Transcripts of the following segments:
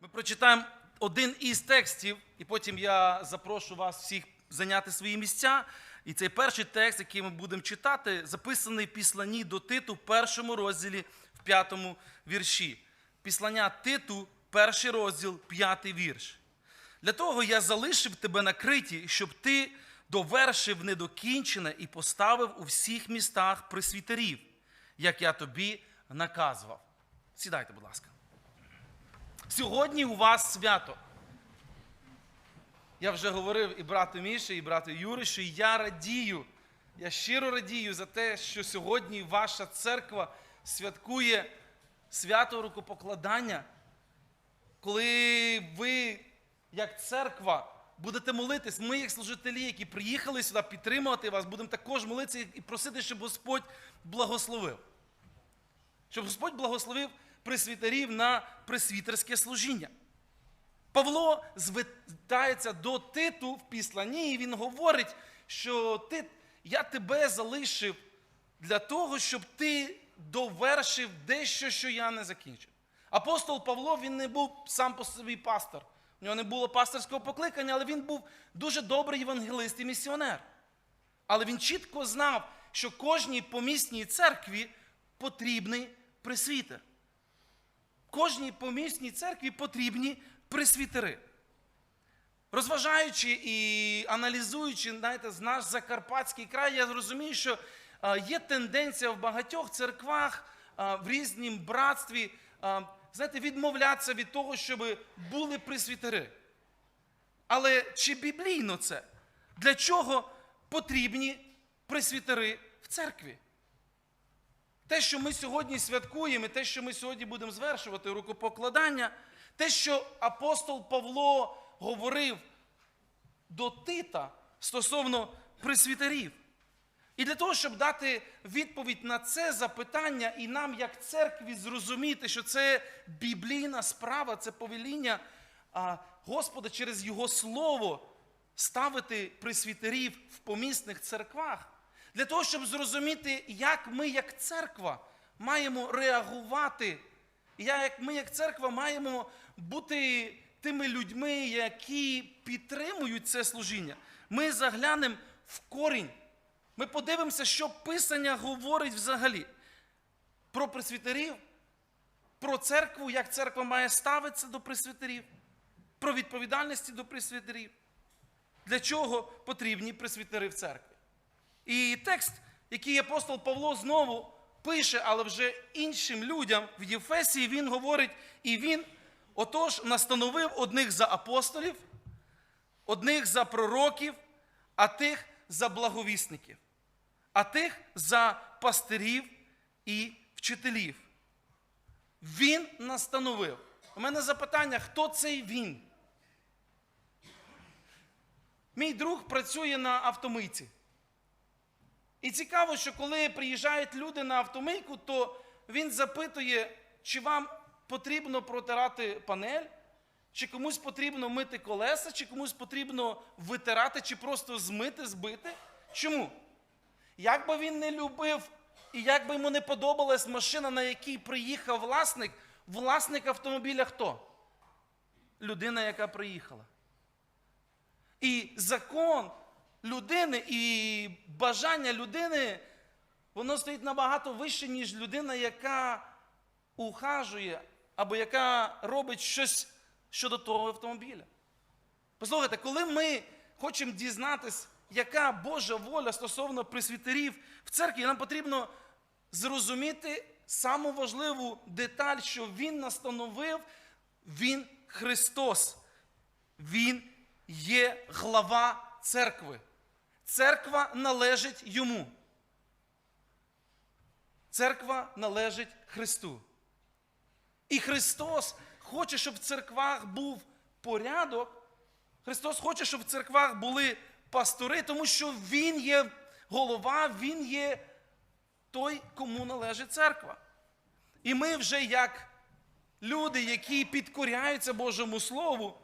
Ми прочитаємо один із текстів, і потім я запрошу вас всіх зайняти свої місця. І цей перший текст, який ми будемо читати, записаний в післанні до Титу в першому розділі, в п'ятому вірші. Післання Титу, перший розділ, п'ятий вірш. Для того я залишив тебе на криті, щоб ти довершив недокінчене і поставив у всіх містах присвітерів, як я тобі наказував. Сідайте, будь ласка. Сьогодні у вас свято. Я вже говорив і брату Міші, і брату Юрі, що я радію. Я щиро радію за те, що сьогодні ваша церква святкує свято рукопокладання, коли ви, як церква, будете молитись. Ми, як служителі, які приїхали сюди підтримувати вас, будемо також молитися і просити, щоб Господь благословив. Щоб Господь благословив пресвітерів на пресвітерське служіння. Павло звертається до Титу в післанні, і він говорить, що Тит, я тебе залишив для того, щоб ти довершив дещо, що я не закінчив. Апостол Павло він не був сам по собі пастор. У нього не було пасторського покликання, але він був дуже добрий євангелист і місіонер. Але він чітко знав, що кожній помісній церкві потрібний пресвітер. Кожній помісній церкві потрібні пресвітери. Розважаючи і аналізуючи знаєте, наш Закарпатський край, я зрозумію, що є тенденція в багатьох церквах в різнім братстві знаєте, відмовлятися від того, щоб були пресвітери. Але чи біблійно це? Для чого потрібні пресвітери в церкві? Те, що ми сьогодні святкуємо, і те, що ми сьогодні будемо звершувати рукопокладання, те, що апостол Павло говорив до Тита стосовно пресвітерів. І для того, щоб дати відповідь на це запитання, і нам, як церкві, зрозуміти, що це біблійна справа, це повеління Господа через Його Слово ставити пресвітерів в помісних церквах. Для того, щоб зрозуміти, як ми, як церква, маємо реагувати, як ми, як церква, маємо бути тими людьми, які підтримують це служіння. Ми заглянемо в корінь. Ми подивимося, що Писання говорить взагалі про пресвітерів, про церкву, як церква має ставитися до пресвітерів, про відповідальності до пресвітерів. Для чого потрібні пресвітери в церкві? І текст, який апостол Павло знову пише, але вже іншим людям в Єфесії, він говорить, і він отож настановив одних за апостолів, одних за пророків, а тих за благовісників, а тих за пастирів і вчителів. Він настановив. У мене запитання, хто цей він? Мій друг працює на автомийці. І цікаво, що коли приїжджають люди на автомийку, то він запитує, чи вам потрібно протирати панель, чи комусь потрібно мити колеса, чи комусь потрібно витирати, чи просто змити, збити. Чому? Як би він не любив і як би йому не подобалась машина, на якій приїхав власник, власник автомобіля хто? Людина, яка приїхала. І закон людини і бажання людини, воно стоїть набагато вище, ніж людина, яка ухажує або яка робить щось щодо того автомобіля. Послухайте, коли ми хочемо дізнатись, яка Божа воля стосовно присвітерів в церкві, нам потрібно зрозуміти саму важливу деталь, що Він настановив, Він Христос. Він є глава церкви. Церква належить йому. Церква належить Христу. І Христос хоче, щоб в церквах був порядок. Христос хоче, щоб в церквах були пастори, тому що Він є голова, Він є той, кому належить церква. І ми вже як люди, які підкоряються Божому Слову,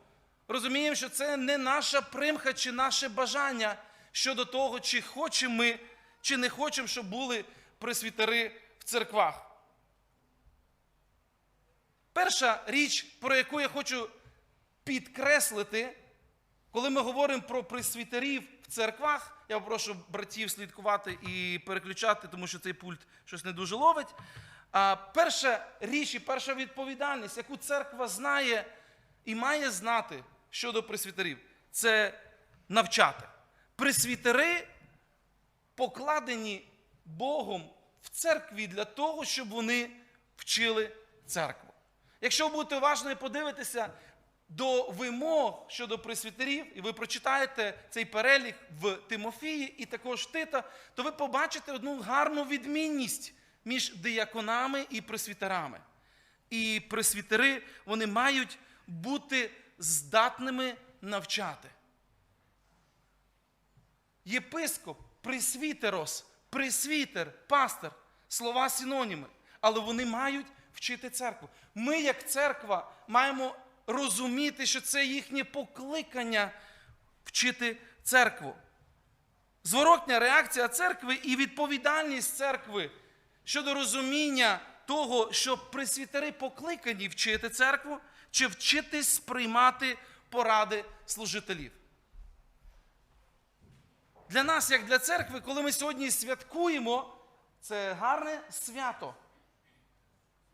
розуміємо, що це не наша примха чи наше бажання щодо того, чи хочемо ми, чи не хочемо, щоб були пресвітери в церквах. Перша річ, про яку я хочу підкреслити, коли ми говоримо про пресвітерів в церквах, я попрошу братів слідкувати і переключати, тому що цей пульт щось не дуже ловить. А перша річ і перша відповідальність, яку церква знає і має знати щодо пресвітерів, це навчати. Пресвітери покладені Богом в церкві для того, щоб вони вчили церкву. Якщо ви будете уважно і подивитися до вимог щодо пресвітерів, і ви прочитаєте цей перелік в Тимофії і також Тита, то ви побачите одну гарну відмінність між дияконами і пресвітерами. І пресвітери вони мають бути здатними навчати. Єпископ, пресвітерос, пресвітер, пастор слова синоніми, але вони мають вчити церкву. Ми, як церква, маємо розуміти, що це їхнє покликання вчити церкву. Зворотня реакція церкви і відповідальність церкви щодо розуміння того, що пресвітери покликані вчити церкву, чи вчитись сприймати поради служителів. Для нас, як для церкви, коли ми сьогодні святкуємо, це гарне свято.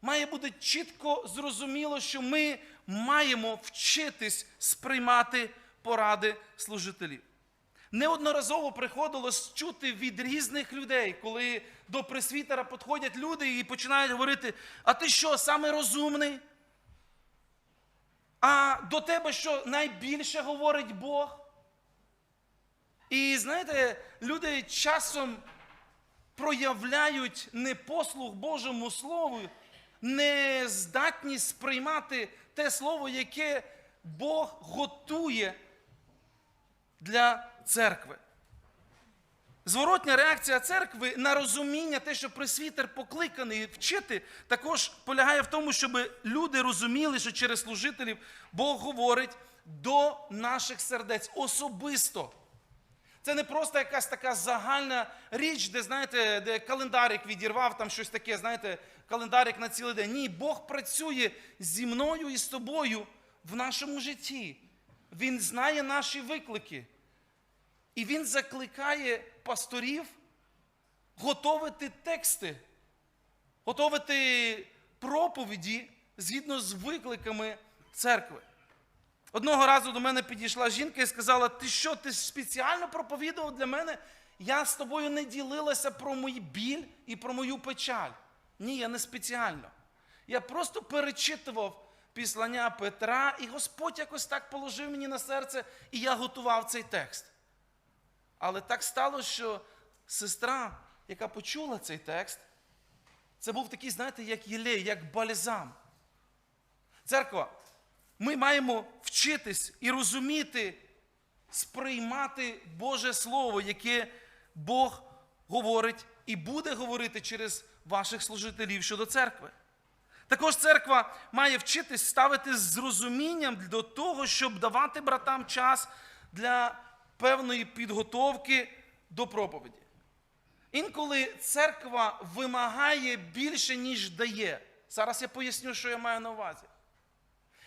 Має бути чітко зрозуміло, що ми маємо вчитись сприймати поради служителів. Неодноразово приходилось чути від різних людей, коли до пресвітера підходять люди і починають говорити: а ти що, саме розумний? А до тебе що найбільше говорить Бог? І знаєте, люди часом проявляють непослух Божому Слову, нездатність сприймати те слово, яке Бог готує для церкви. Зворотня реакція церкви на розуміння, те, що пресвітер покликаний вчити, також полягає в тому, щоб люди розуміли, що через служителів Бог говорить до наших сердець особисто. Це не просто якась така загальна річ, де, знаєте, де календарик відірвав, там щось таке, знаєте, календарик на цілий день. Ні, Бог працює зі мною і з тобою в нашому житті. Він знає наші виклики. І він закликає пасторів готовити тексти, готовити проповіді згідно з викликами церкви. Одного разу до мене підійшла жінка і сказала: Ти що, ти спеціально проповідував для мене? Я з тобою не ділилася про мій біль і про мою печаль. Ні, я не спеціально. Я просто перечитував післання Петра, і Господь якось так положив мені на серце, і я готував цей текст. Але так сталося, що сестра, яка почула цей текст, це був такий, знаєте, як єлей, як бальзам. Церква, ми маємо вчитись і розуміти, сприймати Боже Слово, яке Бог говорить і буде говорити через ваших служителів щодо церкви. Також церква має вчитись ставити з розумінням до того, щоб давати братам час для певної підготовки до проповіді. Інколи церква вимагає більше, ніж дає. Зараз я поясню, що я маю на увазі.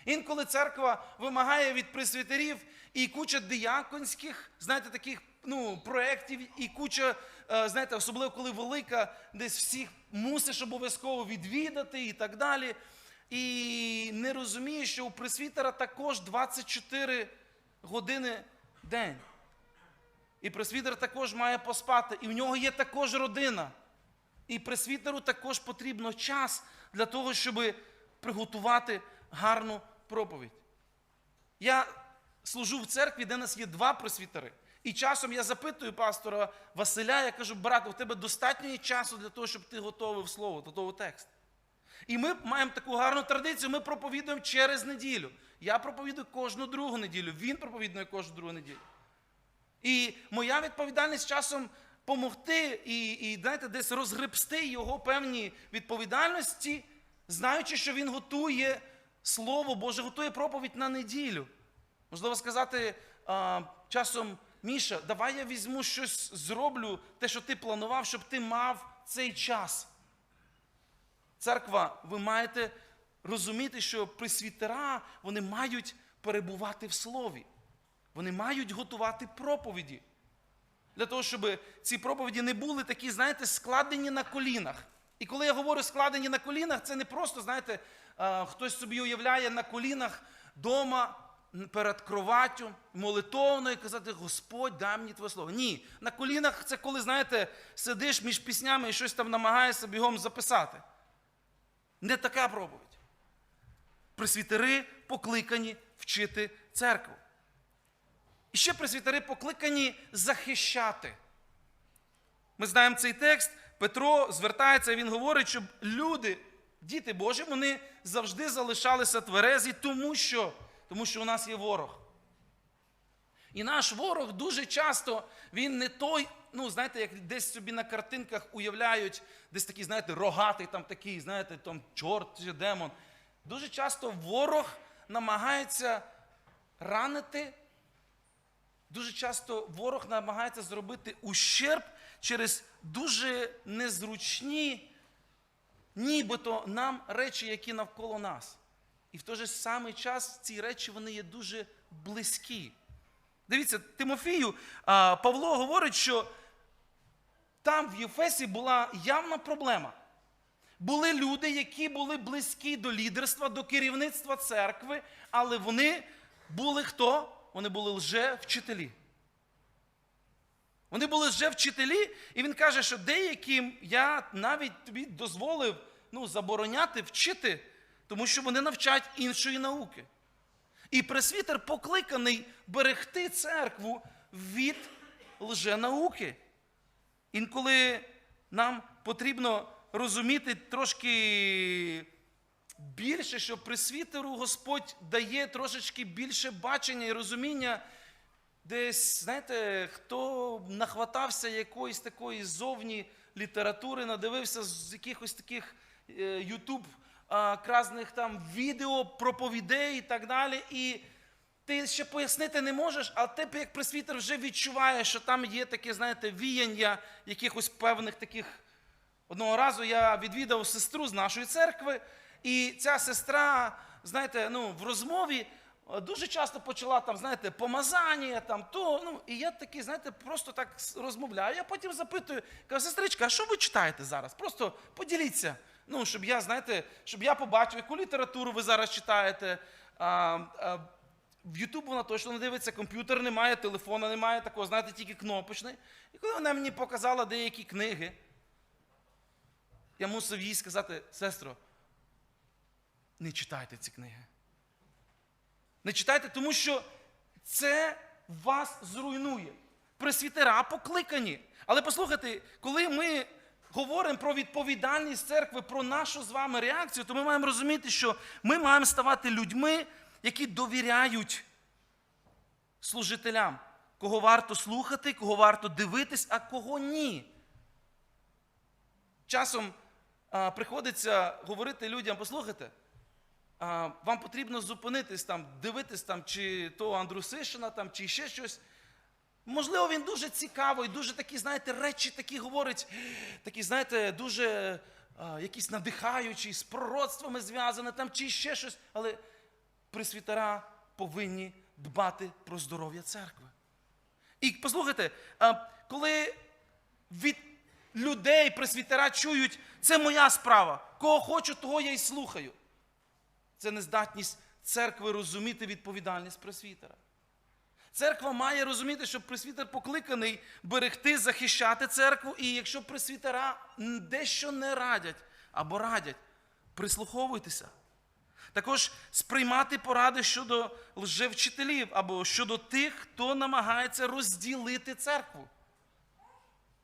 Інколи церква вимагає від пресвітерів і куча дияконських, знаєте, таких ну, проєктів, і куча, е, знаєте, особливо коли велика, десь всіх мусиш обов'язково відвідати і так далі. І не розуміє, що у пресвітера також 24 години день. І пресвітер також має поспати, і в нього є також родина. І пресвітеру також потрібно час для того, щоб приготувати гарну проповідь. Я служу в церкві, де нас є два пресвітери. І часом я запитую пастора Василя, я кажу, брат, у тебе достатньо є часу для того, щоб ти готовив слово, готовий текст. І ми маємо таку гарну традицію, ми проповідуємо через неділю. Я проповідую кожну другу неділю, він проповідує кожну другу неділю. І моя відповідальність часом помогти і, і знаєте, десь розгребсти його певні відповідальності, знаючи, що він готує Слово Боже, готує проповідь на неділю. Можливо сказати а, часом, Міша, давай я візьму щось, зроблю, те, що ти планував, щоб ти мав цей час. Церква, ви маєте розуміти, що пресвітера вони мають перебувати в слові. Вони мають готувати проповіді. Для того, щоб ці проповіді не були такі, знаєте, складені на колінах. І коли я говорю складені на колінах, це не просто, знаєте, хтось собі уявляє на колінах дома перед кроваттю, молитовно і казати, Господь, дай мені твоє слово. Ні, на колінах це коли, знаєте, сидиш між піснями і щось там намагаєшся бігом записати. Не така проповідь. Пресвітери покликані вчити церкву. І ще пресвітери покликані захищати. Ми знаємо цей текст. Петро звертається, він говорить, щоб люди, діти Божі, вони завжди залишалися тверезі, тому що, тому що у нас є ворог. І наш ворог дуже часто він не той, ну, знаєте, як десь собі на картинках уявляють, десь такий, знаєте, рогатий, там такий, знаєте, там чорт чи демон. Дуже часто ворог намагається ранити Дуже часто ворог намагається зробити ущерб через дуже незручні, нібито нам речі, які навколо нас. І в той же самий час ці речі вони є дуже близькі. Дивіться, Тимофію, Павло говорить, що там в Єфесі була явна проблема. Були люди, які були близькі до лідерства, до керівництва церкви, але вони були хто? Вони були лже-вчителі. Вони були лже-вчителі, і він каже, що деяким я навіть тобі дозволив ну, забороняти вчити, тому що вони навчать іншої науки. І пресвітер покликаний берегти церкву від лженауки. Інколи нам потрібно розуміти трошки більше, що присвітеру Господь дає трошечки більше бачення і розуміння. Десь, знаєте, хто нахватався якоїсь такої зовні літератури, надивився з якихось таких Ютуб кразних там відео, проповідей і так далі. І ти ще пояснити не можеш, а ти як присвітер вже відчуваєш, що там є таке, знаєте, віяння якихось певних таких. Одного разу я відвідав сестру з нашої церкви, і ця сестра, знаєте, ну, в розмові е, дуже часто почала там, знаєте, помазання, там то. Ну, і я такий, знаєте, просто так розмовляю. Я потім запитую, кажу, сестричка, а що ви читаєте зараз? Просто поділіться. Ну, щоб я, знаєте, щоб я побачив, яку літературу ви зараз читаєте. А, а, в Ютуб вона точно не дивиться, комп'ютер немає, телефона немає, такого, знаєте, тільки кнопочний. І коли вона мені показала деякі книги, я мусив їй сказати, сестро, не читайте ці книги. Не читайте, тому що це вас зруйнує. Пресвітера покликані. Але послухайте, коли ми говоримо про відповідальність церкви, про нашу з вами реакцію, то ми маємо розуміти, що ми маємо ставати людьми, які довіряють служителям, кого варто слухати, кого варто дивитись, а кого ні. Часом а, приходиться говорити людям, послухайте, вам потрібно зупинитись там, дивитись там, чи то Андрусишина, там, чи ще щось. Можливо, він дуже цікавий, дуже такі, знаєте, речі такі говорить, такі, знаєте, дуже а, якісь надихаючі, з пророцтвами зв'язані, там, чи ще щось. Але пресвітера повинні дбати про здоров'я церкви. І послухайте, а, коли від людей пресвітера чують, це моя справа. Кого хочу, того я й слухаю. Це нездатність церкви розуміти відповідальність пресвітера. Церква має розуміти, що пресвітер покликаний берегти, захищати церкву, і якщо пресвітера дещо не радять або радять, прислуховуйтеся. Також сприймати поради щодо лжевчителів або щодо тих, хто намагається розділити церкву.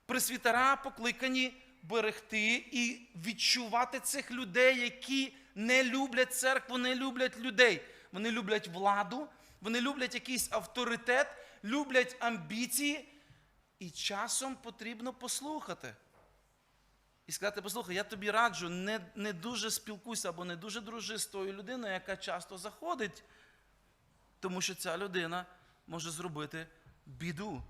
Пресвітера покликані берегти і відчувати цих людей, які не люблять церкву, не люблять людей. Вони люблять владу, вони люблять якийсь авторитет, люблять амбіції. І часом потрібно послухати. І сказати, послухай, я тобі раджу, не, не дуже спілкуйся або не дуже дружи з тою людиною, яка часто заходить, тому що ця людина може зробити біду.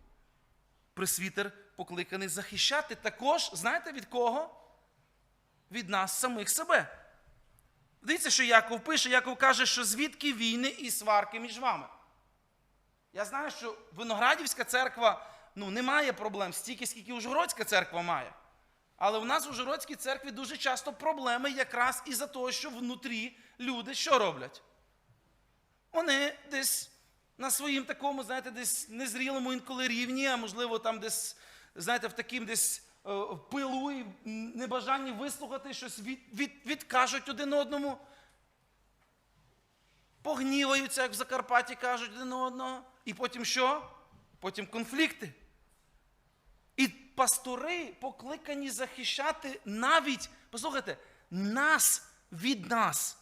Пресвітер покликаний захищати також, знаєте від кого? Від нас самих себе. Дивіться, що Яков пише, Яков каже, що звідки війни і сварки між вами. Я знаю, що Виноградівська церква ну, не має проблем стільки, скільки Ужгородська церква має. Але в нас в Ужгородській церкві дуже часто проблеми якраз із-за того, що внутрі люди що роблять? Вони десь на своїм такому, знаєте, десь незрілому інколи рівні, а можливо, там десь, знаєте, в таким десь е, пилу і небажанні вислухати щось від, від, відкажуть один одному. Погніваються, як в Закарпатті кажуть один одного. І потім що? Потім конфлікти. І пастори покликані захищати навіть, послухайте, нас від нас.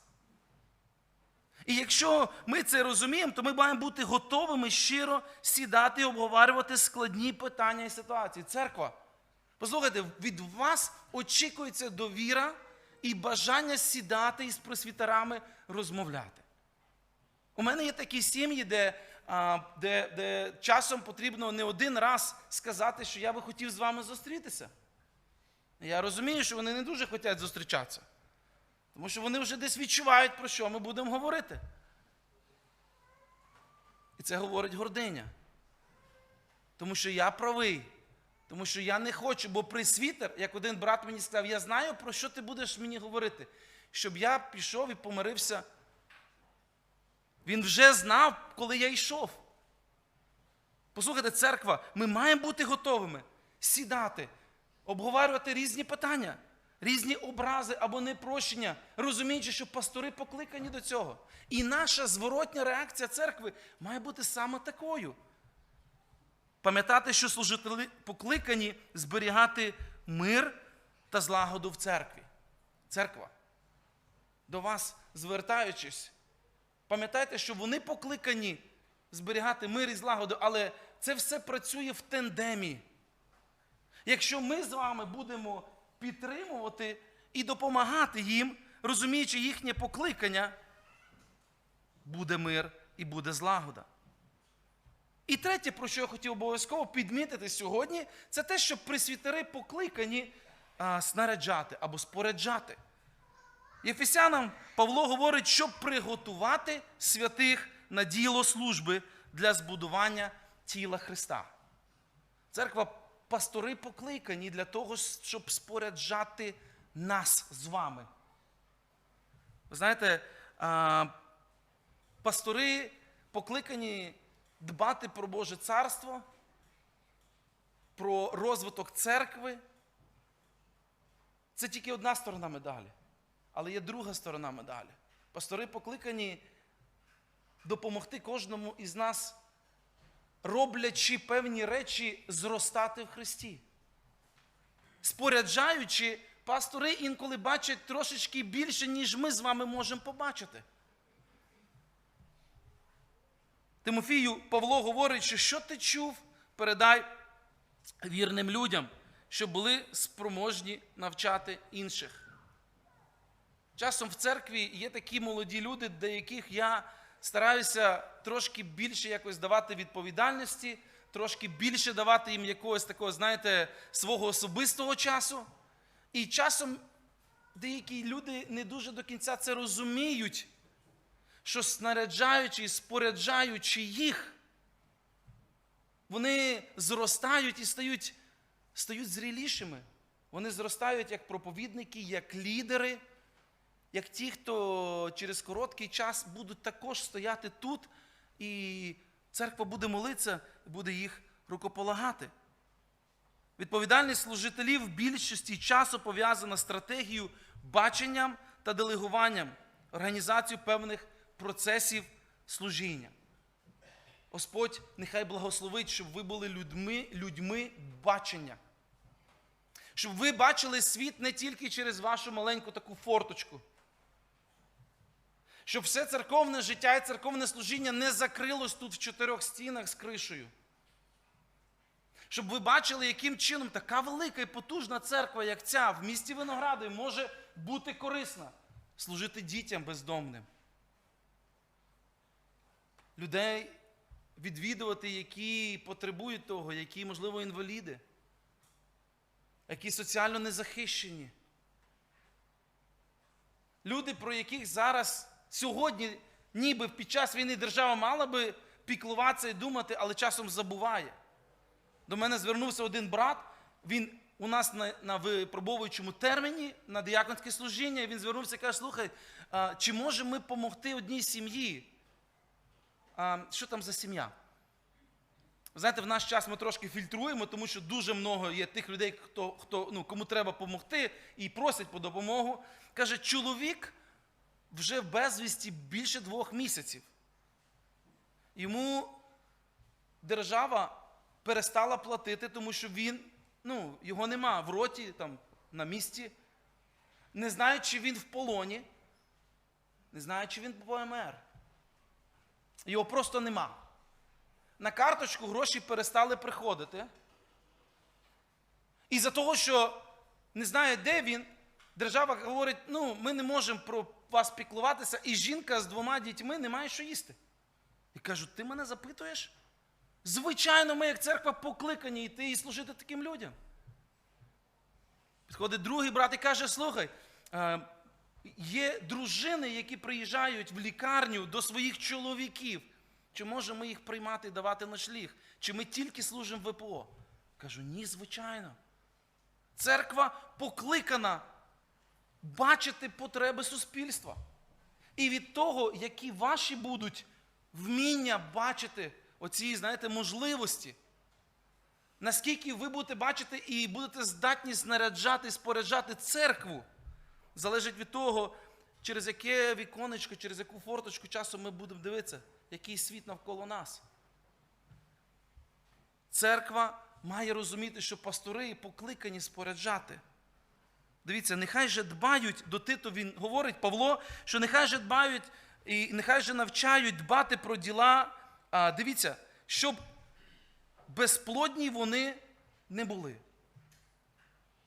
І якщо ми це розуміємо, то ми маємо бути готовими щиро сідати і обговорювати складні питання і ситуації. Церква, послухайте, від вас очікується довіра і бажання сідати із просвітерами розмовляти. У мене є такі сім'ї, де, де, де часом потрібно не один раз сказати, що я би хотів з вами зустрітися. Я розумію, що вони не дуже хочуть зустрічатися. Тому що вони вже десь відчувають, про що ми будемо говорити. І це говорить гординя. Тому що я правий. Тому що я не хочу, бо присвітер, як один брат мені сказав, я знаю, про що ти будеш мені говорити. Щоб я пішов і помирився. Він вже знав, коли я йшов. Послухайте, церква, ми маємо бути готовими сідати, обговорювати різні питання, різні образи або непрощення, розуміючи, що пастори покликані до цього. І наша зворотня реакція церкви має бути саме такою. Пам'ятати, що служителі покликані зберігати мир та злагоду в церкві. Церква, до вас звертаючись, пам'ятайте, що вони покликані зберігати мир і злагоду, але це все працює в тендемі. Якщо ми з вами будемо підтримувати і допомагати їм, розуміючи їхнє покликання, буде мир і буде злагода. І третє, про що я хотів обов'язково підмітити сьогодні, це те, що присвітери покликані а, снаряджати або споряджати. Єфесянам Павло говорить, щоб приготувати святих на діло служби для збудування тіла Христа. Церква, пастори покликані для того, щоб споряджати нас з вами. Ви знаєте, а, пастори покликані дбати про Боже царство, про розвиток церкви. Це тільки одна сторона медалі. Але є друга сторона медалі. Пастори покликані допомогти кожному із нас, роблячи певні речі, зростати в Христі. Споряджаючи, пастори інколи бачать трошечки більше, ніж ми з вами можемо побачити. Тимофію Павло говорить, що що ти чув, передай вірним людям, щоб були спроможні навчати інших. Часом в церкві є такі молоді люди, до яких я стараюся трошки більше якось давати відповідальності, трошки більше давати їм якогось такого, знаєте, свого особистого часу. І часом деякі люди не дуже до кінця це розуміють, що снаряджаючи і споряджаючи їх, вони зростають і стають, стають зрілішими. Вони зростають як проповідники, як лідери як ті, хто через короткий час будуть також стояти тут, і церква буде молитися, буде їх рукополагати. Відповідальність служителів в більшості часу пов'язана з стратегією, баченням та делегуванням, організацією певних процесів служіння. Господь нехай благословить, щоб ви були людьми, людьми бачення. Щоб ви бачили світ не тільки через вашу маленьку таку форточку щоб все церковне життя і церковне служіння не закрилось тут в чотирьох стінах з кришею. Щоб ви бачили, яким чином така велика і потужна церква, як ця, в місті Виногради, може бути корисна, служити дітям бездомним. Людей відвідувати, які потребують того, які, можливо, інваліди, які соціально незахищені. люди, про яких зараз сьогодні, ніби під час війни держава мала би піклуватися і думати, але часом забуває. До мене звернувся один брат, він у нас на, на випробовуючому терміні на діяконське служіння. Він звернувся і каже: слухай, а, чи можемо ми допомогти одній сім'ї? Що там за сім'я? Знаєте, в наш час ми трошки фільтруємо, тому що дуже много є тих людей, хто, хто, ну, кому треба допомогти і просять по допомогу. Каже, чоловік вже в безвісті більше двох місяців. Йому держава перестала платити, тому що він, ну, його нема в роті, там, на місці. Не знаю, чи він в полоні, не знаю, чи він по ПМР. Його просто нема. На карточку гроші перестали приходити. І за того, що не знає, де він, держава говорить: ну, ми не можемо про вас піклуватися, і жінка з двома дітьми не має що їсти. І кажуть, ти мене запитуєш? Звичайно, ми, як церква, покликані йти і служити таким людям. Підходить другий брат і каже: слухай, е, є дружини, які приїжджають в лікарню до своїх чоловіків. Чи можемо їх приймати і давати ночліг? Чи ми тільки служимо ВПО? Кажу, ні, звичайно. Церква покликана бачити потреби суспільства. І від того, які ваші будуть вміння бачити оці, знаєте, можливості, наскільки ви будете бачити і будете здатні знаряджати споряджати церкву, залежить від того, через яке віконечко, через яку форточку часу ми будемо дивитися, який світ навколо нас. Церква має розуміти, що пастори покликані споряджати. Дивіться, нехай же дбають до Титу, він говорить Павло, що нехай же дбають і нехай же навчають дбати про діла. А, дивіться, щоб безплодні вони не були.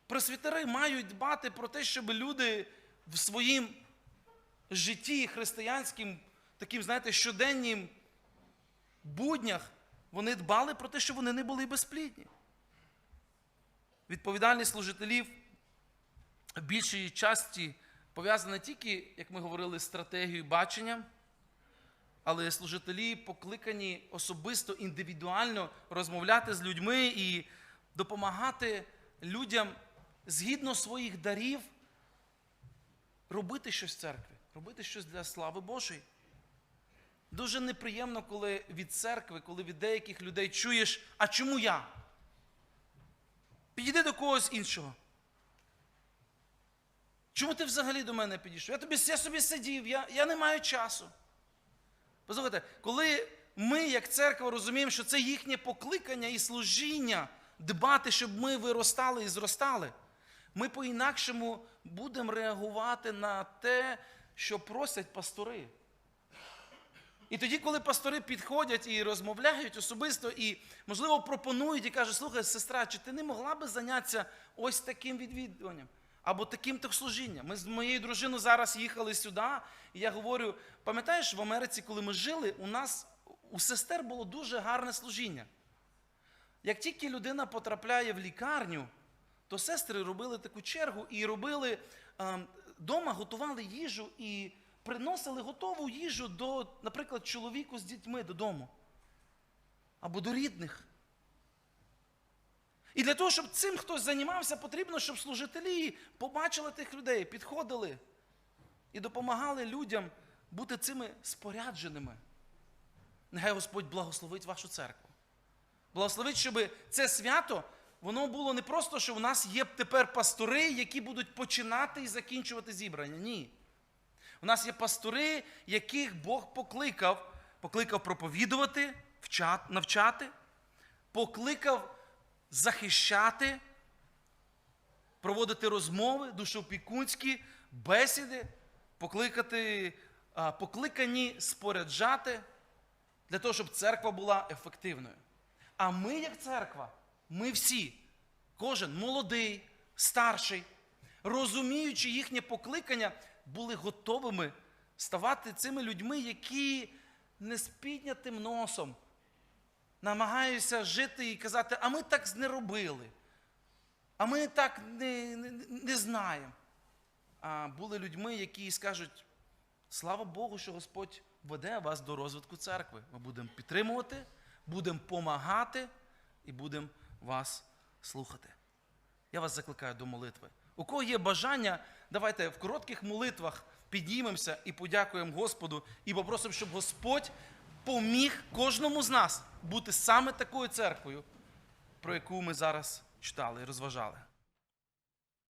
Пресвітери мають дбати про те, щоб люди в своїм житті християнським, таким, знаєте, щоденнім буднях, вони дбали про те, щоб вони не були безплідні. Відповідальність служителів в більшій часті пов'язана тільки, як ми говорили, з стратегією бачення, але служителі покликані особисто, індивідуально розмовляти з людьми і допомагати людям згідно своїх дарів робити щось в церкві, робити щось для слави Божої. Дуже неприємно, коли від церкви, коли від деяких людей чуєш, а чому я? Підійди до когось іншого. Чому ти взагалі до мене підійшов? Я тобі я собі сидів, я, я не маю часу. Послухайте, коли ми, як церква, розуміємо, що це їхнє покликання і служіння, дбати, щоб ми виростали і зростали, ми по-інакшому будемо реагувати на те, що просять пастори. І тоді, коли пастори підходять і розмовляють особисто, і, можливо, пропонують і кажуть, слухай, сестра, чи ти не могла би зайнятися ось таким відвідуванням? Або таким служінням. Ми з моєю дружиною зараз їхали сюди, і я говорю: пам'ятаєш, в Америці, коли ми жили, у нас у сестер було дуже гарне служіння. Як тільки людина потрапляє в лікарню, то сестри робили таку чергу і робили вдома, готували їжу і приносили готову їжу до, наприклад, чоловіку з дітьми додому. Або до рідних. І для того, щоб цим хтось займався, потрібно, щоб служителі побачили тих людей, підходили і допомагали людям бути цими спорядженими. Нехай Господь благословить вашу церкву. Благословить, щоб це свято, воно було не просто, що в нас є тепер пастори, які будуть починати і закінчувати зібрання. Ні. У нас є пастори, яких Бог покликав, покликав проповідувати, навчати, покликав захищати, проводити розмови, душоопікунські бесіди, покликати, покликані споряджати для того, щоб церква була ефективною. А ми, як церква, ми всі, кожен молодий, старший, розуміючи їхнє покликання, були готовими ставати цими людьми, які не з піднятим носом намагаюся жити і казати, а ми так не робили, а ми так не, не, не знаємо. а, були людьми, які скажуть: слава Богу, що Господь веде вас до розвитку церкви. Ми будемо підтримувати, будемо помагати і будемо вас слухати. Я вас закликаю до молитви. У кого є бажання, давайте в коротких молитвах піднімемося і подякуємо Господу і попросимо, щоб Господь поміг кожному з нас бути саме такою церквою, про яку ми зараз читали і розважали.